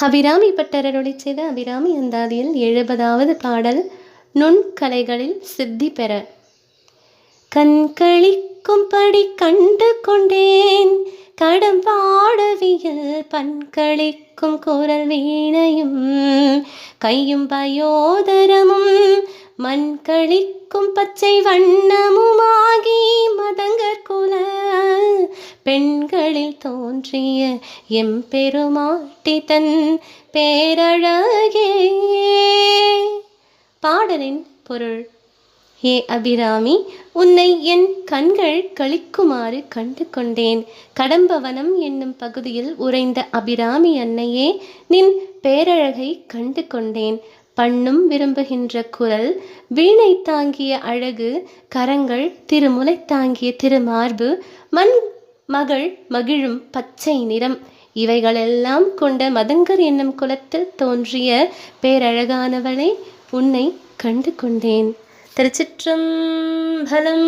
அபிராமி பட்டரருளி செய்த அபிராமி அந்தாதியில் எழுபதாவது பாடல் நுண்கலைகளில் சித்தி பெற. கண்களிக்கும்படி கண்டு கொண்டேன். கடம் பாடவியல் பண்களிக்கும் குரல் வீணையும். கையும் பயோதரமும் மண்களிக்கும் பச்சை வண்ணமுமாகி மத பெண்களில் தோன்றிய எம்பெருமாட்டி தன் பேரழகே. பாடலின் பொருள் ஏ அபிராமி உன்னை என் கண்கள் கழிக்குமாறு கண்டு கொண்டேன் கடம்பவனம் என்னும் பகுதியில் உறைந்த அபிராமி அன்னையே நின் பேரழகை கண்டு கொண்டேன் பண்ணும் விரும்புகின்ற குரல் வீணை தாங்கிய அழகு கரங்கள் திருமுலை தாங்கிய திருமார்பு மண் மகள் மகிழும் பச்சை நிறம். இவைகளெல்லாம் கொண்ட மதங்கர் என்னும் குலத்தில் தோன்றிய பேரழகானவளை உன்னை கண்டு கொண்டேன். திருச்சிற்றம்பலம்